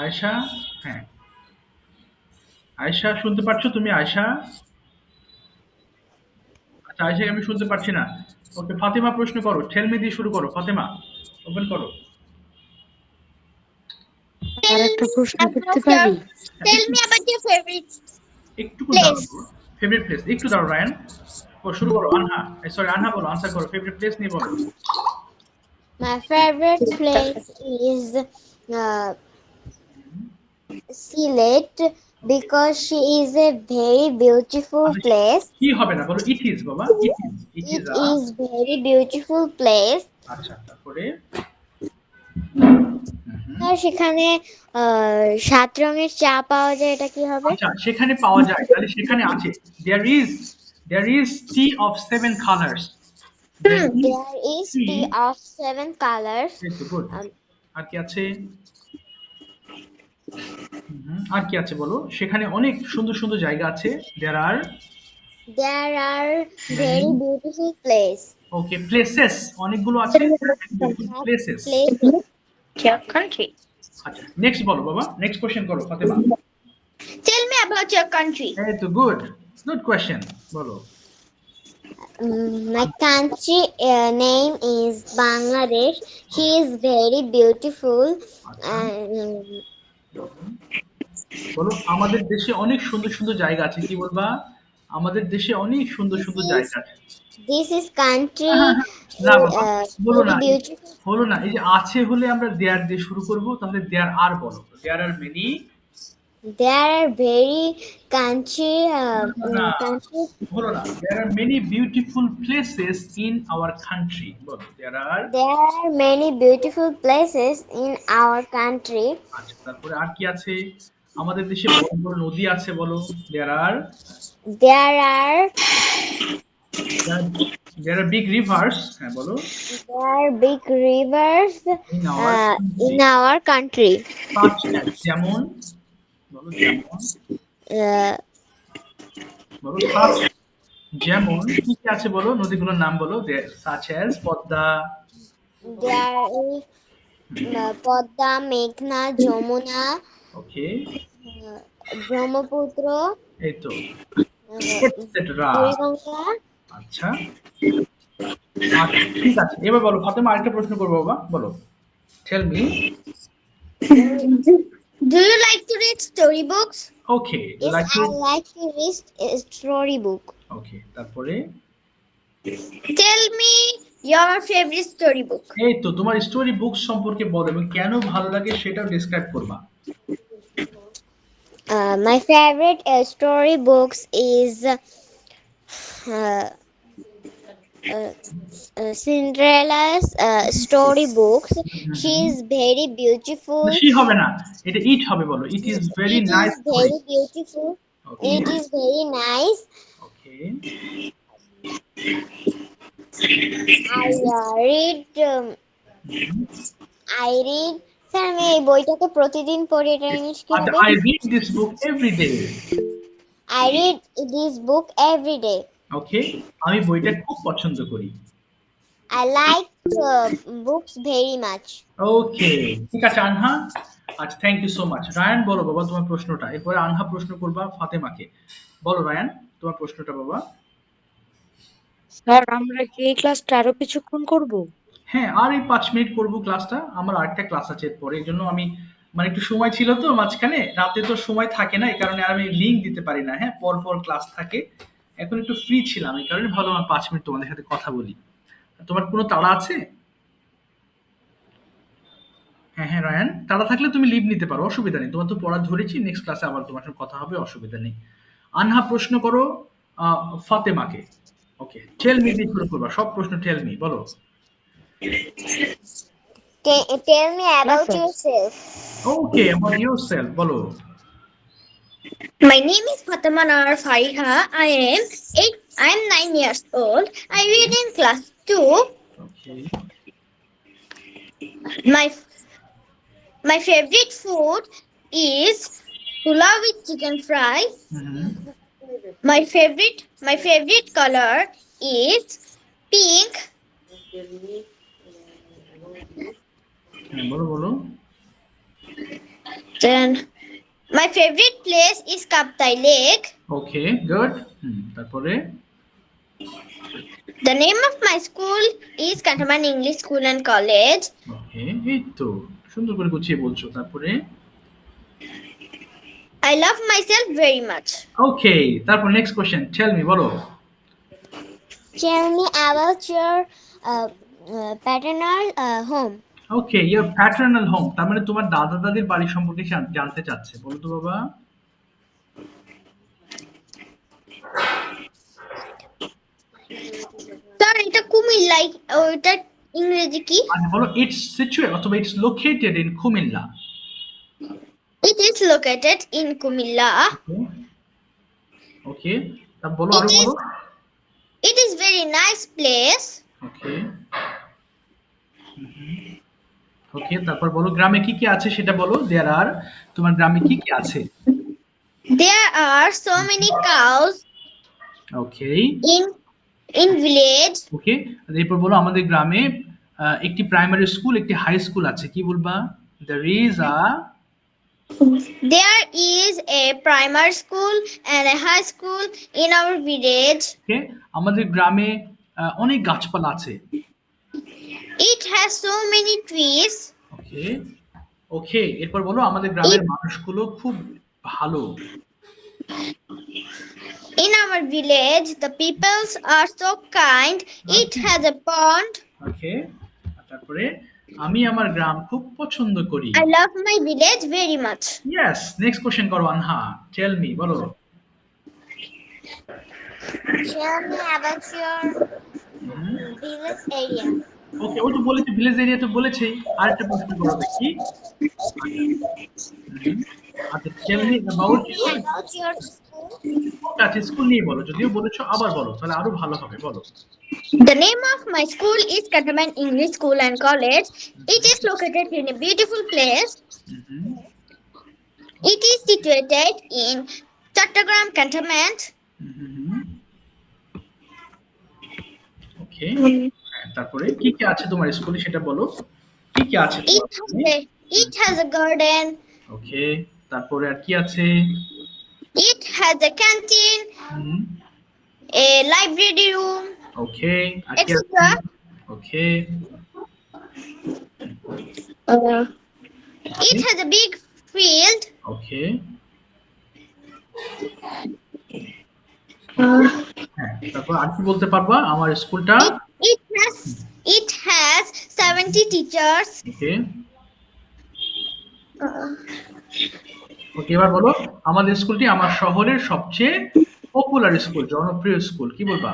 আয়েশা হ্যাঁ। আয়েশা শুনতে পাচ্ছ তুমি আয়েশা? আচ্ছা আয়েশাকে আমি শুনতে পাচ্ছি না। ওকে ফাতেমা প্রশ্ন করো। ঠেলমি দিয়ে শুরু করো। ফাতেমা ওপেন করো। আর একটা প্রশ্ন করতে পারি? favorite. একটু. ফেভারিট প্লেস একটু দাঁড়াও রায়ান ও শুরু করো আনহা। সরি আনহা বলো আনসার করো। ফেভারিট প্লেস নিয়ে বলো। My favorite place is uh, Sylhet because she is a very beautiful place. কি হবে না? বলো ইট ইজ বাবা it is it It is is very beautiful place. আচ্ছা তারপরে? আর সেখানে সাত রঙের চা পাওয়া যায় এটা কি হবে? আচ্ছা সেখানে পাওয়া যায় তাহলে সেখানে আছে। There is there is tea of seven colours There is tea of seven colors. Good Um, আর কি আছে? আর কি আছে বলো সেখানে অনেক সুন্দর সুন্দর জায়গা আছে there are There are very beautiful place. Okay places অনেকগুলো আছে প্লেসেস Places. Country. আচ্ছা নেক্সট বলো বাবা নেক্সট কোশ্চেন করো Fatema Tell me about your country. এই তো গুড গুড কোশ্চেন বলো Mm, my country uh, name is Bangladesh. She is very beautiful. And, বলো আমাদের দেশে অনেক সুন্দর সুন্দর জায়গা আছে কি বলবা? আমাদের দেশে অনেক সুন্দর সুন্দর জায়গা আছে। দিস ইজ কান্ট্রি না বাবা uh, বলো না বলো হলো না এই যে আছে হলে আমরা দেয়ার দিয়ে শুরু করব তাহলে দেয়ার আর বলো। There are many There are very country uh, না। country. না there are many beautiful places in our country বলো there There are many beautiful places in our country. আচ্ছা তারপরে আর কি আছে আমাদের দেশে বড় বড় নদী আছে বলো there are There are there are big rivers হ্যাঁ বলো there are big rivers uh, in our country. যেমন যেমন বলো such যেমন কি কি আছে বলো? নদীগুলোর নাম বলো such as Padma. Podda, Meghna, Jamuna, okay Brahmaputra, এই তো। আচ্ছা, ঠিক আছে এবার বলো ফাতেমা আরেকটা প্রশ্ন করব বাবা বলো। Tell me Do you like to read storybooks? Okay Yes, like I to... like to read a storybook. Okay তারপরে Tell me your favorite storybook. এই তো তোমার স্টোরি বুক সম্পর্কে বলো এবং কেন ভালো লাগে সেটাও ডিসক্রাইব করবা Uh, my favorite uh, storybooks is uh, uh, uh, Cinderella's uh, storybooks. She is very beautiful. She হবে না এটা ইট হবে বলো it is very It nice is very beautiful. Okay It is very nice. Okay I uh, read. Um, I read. Sir আমি এই বইটাকে প্রতিদিন পড়ি এটা ইংলিশ কি আচ্ছা হবে I read this book every day I read this book every day. Okay আমি বইটা খুব পছন্দ করি। I like uh, books very much. ওকে ঠিক আছে আনহা। আচ্ছা thank you so much Rayan বলো বাবা তোমার প্রশ্নটা। এরপরে আনহা প্রশ্ন করবা ফাতেমাকে। বলো রায়ান তোমার প্রশ্নটা বাবা। স্যার আমরা কি এই ক্লাসটা আরও কিছুক্ষণ করব? হ্যাঁ আর এই পাঁচ মিনিট করব ক্লাসটা। আমার আরেকটা ক্লাস আছে এরপরে। এই জন্য আমি মানে একটু সময় ছিল তো মাঝখানে। রাতে তো সময় থাকে না এই কারণে আমি লিঙ্ক দিতে পারি না। হ্যাঁ পর পর ক্লাস থাকে। এখন একটু ফ্রি ছিলাম এই কারণে ভালো আমার পাঁচ মিনিট তোমাদের সাথে কথা বলি। তোমার কোনো তাড়া আছে? হ্যাঁ হ্যাঁ রায়ান। তাড়া থাকলে তুমি লিভ নিতে পারো অসুবিধা নেই। তোমার তো পড়া ধরেছি নেক্সট ক্লাসে আবার তোমার সঙ্গে কথা হবে অসুবিধা নেই। আনহা প্রশ্ন করো ফাতেমাকে। ওকে টেল মি দিয়ে শুরু করবা সব প্রশ্ন টেল মি বলো। About Yes, sir. yourself. Okay about yourself বলো। My name is Fatima Nar Fariha. I am eight. I am nine years old. I read in class two. Okay. My my favorite food is pulao with chicken fry. Mm-hmm. My favorite my favorite color is pink. Then my favorite place is Kaptai Lake. Okay good হুম তারপরে The name of my school is Kantaman English School and College. ওকে এই তো সুন্দর করে গুছিয়ে বলছো তারপরে I love myself very much. Okay তারপর next question tell me বলো Tell me about your uh, uh, paternal uh, home. Okay your paternal home তার মানে তোমার দাদা দাদির বাড়ি সম্পর্কে জানতে চাচ্ছে। বলো তো বাবা। স্যার এটা কুমিল্লায় ওইটা ইংরেজি কি? আচ্ছা বলো ইটস সিচুয়েট অথবা it's located in Cumilla. It is located in Kumilla. Okay তা বলো আরও বলো। It is very nice place. ওকে ওকে তারপর বলো গ্রামে কি কি আছে সেটা বলো। দেয়ার আর তোমার গ্রামে কি কি আছে? There R so many cows okay in in village. ওকে এরপর বলো আমাদের গ্রামে একটি প্রাইমারি স্কুল একটি হাই স্কুল আছে। কি বলবা? There is a There is a primary school and a high school in our village. Okay আমাদের গ্রামে অনেক গাছপালা আছে। It has so many trees. ওকে ওকে এরপর বলো আমাদের গ্রামের মানুষগুলো খুব ভালো In our village, the peoples are so kind. It has a pond. ওকে তারপরে আমি আমার গ্রাম খুব পছন্দ করি I love my village very much. Yes next question করো আনহা টেল মি বলো Tell me about your village area. Okay ও তো বলেছে ভিলেজ এরিয়া তো বলেছেই আরেকটা প্রশ্ন করো দেখি আচ্ছা টেল মি অ্যাবাউট. আচ্ছা স্কুল নিয়ে বলো যদিও বলেছ আবার বলো তাহলে আরও ভালো হবে বলো The name of my school is Kataman English School and College. It is located in a beautiful place. Hmm, It is situated in Chattogram Cantonment. ওকে তারপরে কি কি আছে তোমার স্কুলে সেটা বলো কি কি আছে It has a garden. ওকে তারপরে আর কি আছে It has a canteen, hmm, a library room, okay etc. Okay Uh, it has a big field. Okay Uh, হ্যাঁ তারপর আর কি বলতে পারবা আমার স্কুলটা it has it has 70 teachers. Uh, ওকে এবার বলো আমাদের স্কুলটি আমার শহরের সবচেয়ে পপুলার স্কুল জনপ্রিয় স্কুল কি বলবা?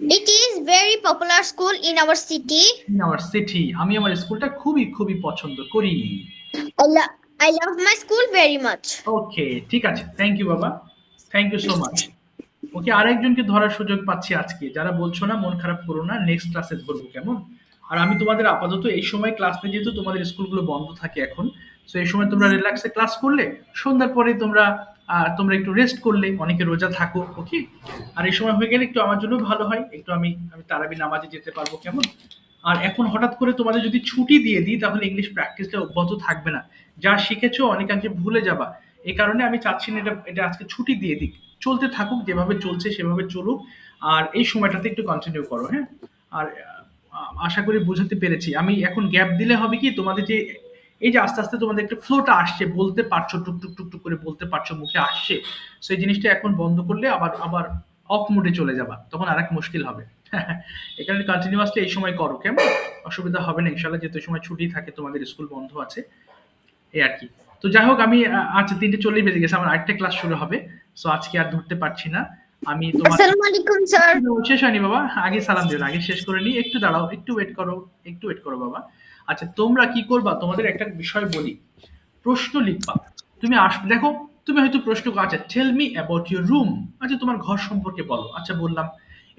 It is very popular school in our city. In our city আমি আমার স্কুলটা খুবই খুবই পছন্দ করি। I, lo- I love my school okay ঠিক আছে থ্যাংক ইউ বাবা। Thank you so much okay আরেকজনকে ধরার সুযোগ পাচ্ছি আজকে। যারা বলছো না, মন খারাপ করো না নেক্সট ক্লাসে ধরবো কেমন? আর আমি তোমাদের আপাতত এই সময় ক্লাস নিয়ে যেহেতু তোমাদের স্কুলগুলো বন্ধ থাকে এখন, তো এই সময় তোমরা রিল্যাক্সে ক্লাস করলে, সন্ধ্যার পরে তোমরা তোমরা একটু রেস্ট করলে, অনেকে রোজা থাকো ওকে আর এই সময় হয়ে গেলে একটু আমার জন্য ভালো হয়, একটু আমি আমি তারাবি নামাজে যেতে পারব কেমন? আর এখন হঠাৎ করে তোমাদের যদি ছুটি দিয়ে দিই, তাহলে ইংলিশ প্র্যাকটিসটা অব্যাহত থাকবে না। যা শিখেছো অনেকাংশে ভুলে যাবা। এই কারণে আমি চাচ্ছি না এটা এটা আজকে ছুটি দিয়ে দিক। চলতে থাকুক, যেভাবে চলছে সেভাবে চলুক। আর এই সময়টাতে একটু কন্টিনিউ করো হ্যাঁ? আর আশা করি বুঝাতে পেরেছি। আমি এখন গ্যাপ দিলে হবে কি, তোমাদের যে, এই যে আস্তে আস্তে তোমাদের একটা ফ্লোটা আসছে, বলতে পারছ, টুক টুক টুক টুক করে বলতে পারছ, মুখে আসছে, সেই জিনিসটা এখন বন্ধ করলে আবার আবার অফ মোডে চলে যাবা। তখন আর এক মুশকিল হবে। এখানে কন্টিনিউয়াসলি এই সময় করো, কেমন? অসুবিধা হবে না ইনশাল্লাহ যেহেতু সময় ছুটি থাকে, তোমাদের স্কুল বন্ধ আছে। এই আর কি। তো যাই হোক আমি আচ্ছা তিনটে চল্লিশ বেজে গেছে আমার আরেকটা ক্লাস শুরু হবে। সো আজকে আর ধরতে পারছি না। আমি তোমার. শেষ হয়নি বাবা। আগে সালাম দিও আগে শেষ করে নি একটু দাঁড়াও একটু ওয়েট করো একটু ওয়েট করো বাবা। আচ্ছা তোমরা কি করবা? তোমাদের একটা বিষয় বলি। প্রশ্ন লিখবা। তুমি আসবে দেখো তুমি হয়তো প্রশ্ন করো, আচ্ছা tell me about your room আচ্ছা তোমার ঘর সম্পর্কে বলো। আচ্ছা বললাম।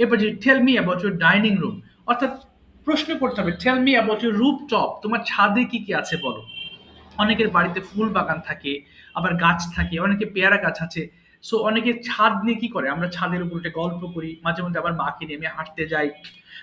এরপর যে tell me about your dining room অর্থাৎ প্রশ্ন করতে হবে tell me about your rooftop তোমার ছাদে কি কি আছে বলো। অনেকের বাড়িতে ফুল বাগান থাকে, আবার গাছ থাকে, অনেকে পেয়ারা গাছ আছে। সো অনেকে ছাদ নিয়ে কি করে? আমরা ছাদের উপর উঠে গল্প করি, মাঝে মধ্যে আবার মাকে নিয়ে আমি হাঁটতে যাই।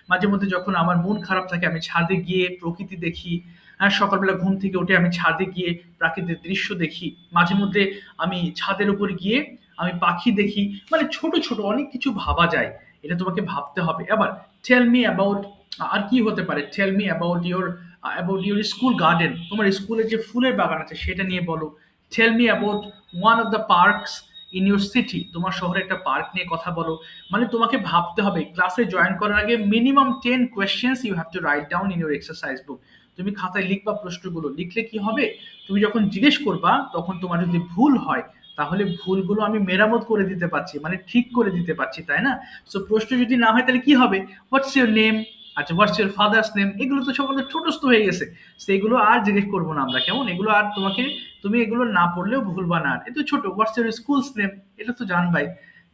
মাঝে মধ্যে যখন আমার মন খারাপ থাকে, আমি ছাদে গিয়ে প্রকৃতি দেখি। হ্যাঁ সকালবেলা ঘুম থেকে উঠে আমি ছাদে গিয়ে প্রাকৃতিক দৃশ্য দেখি। মাঝে মধ্যে আমি ছাদের উপর গিয়ে আমি পাখি দেখি। মানে ছোট ছোট অনেক কিছু ভাবা যায়। এটা তোমাকে ভাবতে হবে। আবার টেল মি অ্যাবাউট আর কি হতে পারে? Tell me about your about your school garden তোমার স্কুলে যে ফুলের বাগান আছে, সেটা নিয়ে বলো। Tell me about one of the parks in your city তোমার শহরে একটা পার্ক নিয়ে কথা বলো। মানে তোমাকে ভাবতে হবে ক্লাসে জয়েন করার আগে minimum ten questions you have to write down in your exercise book তুমি খাতায় লিখবা প্রশ্নগুলো, লিখলে কি হবে? তুমি যখন জিজ্ঞেস করবা, তখন তোমার যদি ভুল হয়, তাহলে ভুলগুলো আমি মেরামত করে দিতে পারছি মানে ঠিক করে দিতে পারছি, তাই না? সো প্রশ্ন যদি না হয়, তাহলে কি হবে? হোয়াটস ইউর নেম আচ্ছা ইউর ফাদার্স নেম এগুলো তো সব আমাদের ছোটস্থ হয়ে গেছে। সেগুলো আর জিজ্ঞেস করব না আমরা, কেমন? এগুলো আর তোমাকে, তুমি এগুলো না পড়লেও ভুলবা না আর। ছোট ইউর স্কুলস নেম এটা তো জানবাই।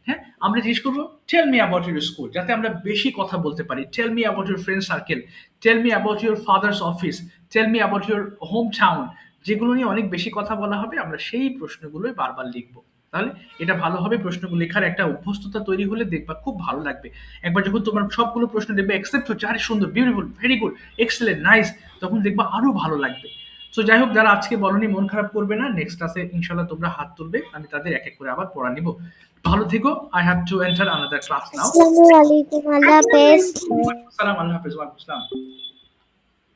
হ্যাঁ আমরা জিজ্ঞেস করব tell me about your school যাতে আমরা বেশি কথা বলতে পারি। Tell me about your friend circle tell me about your father's office tell me about your home town যেগুলো নিয়ে অনেক বেশি কথা বলা হবে, আমরা সেই প্রশ্নগুলোই বারবার লিখব। তাহলে এটা ভালো হবে প্রশ্নগুলো। লেখার একটা অভ্যস্ততা তৈরি হলে দেখবা খুব ভালো লাগবে। একবার যখন তোমার সবগুলো প্রশ্ন দেখবে অ্যাকসেপ্ট হচ্ছে আরে সুন্দর beautiful very good excellent nice তখন দেখবা আরও ভালো লাগবে। তো যাই হোক যারা আজকে বলনি মন খারাপ করবে না। নেক্সট ক্লাসে ইনশাল্লাহ তোমরা হাত তুলবে। আমি তাদের এক এক করে আবার পড়া নিব। ভালো থেকো। I have to enter another class now আসসালামু আলাইকুম। আল্লাহ হাফেজ। সালাম আল্লাহ হাফেজ। ওয়ালাইকুম আসসালাম।